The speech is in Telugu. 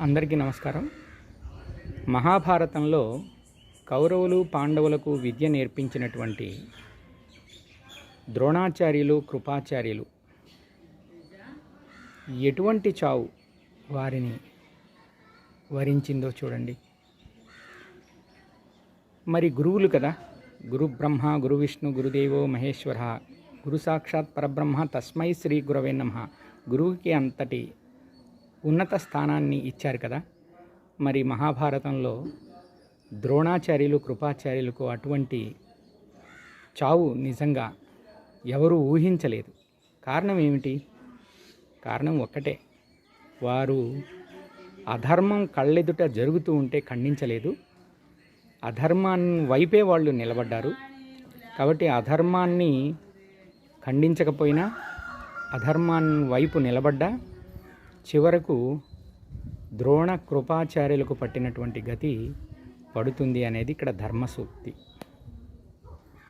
అందరికీ నమస్కారం. మహాభారతంలో కౌరవులు పాండవులకు విద్య నేర్పించినటువంటి ద్రోణాచార్యులు కృపాచార్యులు ఎటువంటి చావు వారిని వరించిందో చూడండి. మరి గురువులు కదా. గురు బ్రహ్మ గురు విష్ణు గురుదేవో మహేశ్వర గురు సాక్షాత్ పరబ్రహ్మ తస్మై శ్రీ గురవే నమ. గురువుకి అంతటి ఉన్నత స్థానాన్ని ఇచ్చారు కదా. మరి మహాభారతంలో ద్రోణాచార్యులు కృపాచార్యులకు అటువంటి చావు నిజంగా ఎవరూ ఊహించలేదు. కారణం ఏమిటి? కారణం ఒక్కటే. వారు అధర్మం కళ్ళెదుట జరుగుతూ ఉంటే ఖండించలేదు. అధర్మాన్ని వైపే వాళ్ళు నిలబడ్డారు. కాబట్టి అధర్మాన్ని ఖండించకపోయినా అధర్మాన్ని వైపు నిలబడ్డా చివరకు ద్రోణ కృపాచార్యులకు పట్టినటువంటి గతి పడుతుంది అనేది ఇక్కడ ధర్మసూక్తి.